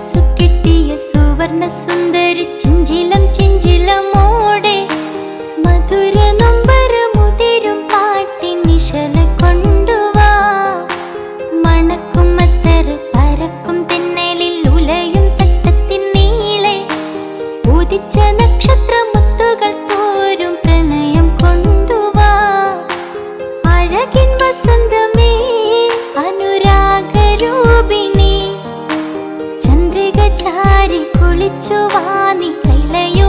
മനസ്സു കിട്ടിയ സുവർണ സുന്ദരി ചിഞ്ചിലം ചിഞ്ചിലമോടെ മധുര നൊമ്പരും മുതിരും പാട്ടി നിശല കൊണ്ടുവാ മണക്കും അത്തറ് പരക്കും തെന്നലിൽ ഉലയും തട്ടത്തിൻ നീളെ ഉദിച്ച നക്ഷത്ര മുത്തുകൾ തോരും പ്രണയം കൊണ്ടുവാ അഴകിൻ വസന്തമേ അനുരാഗരൂ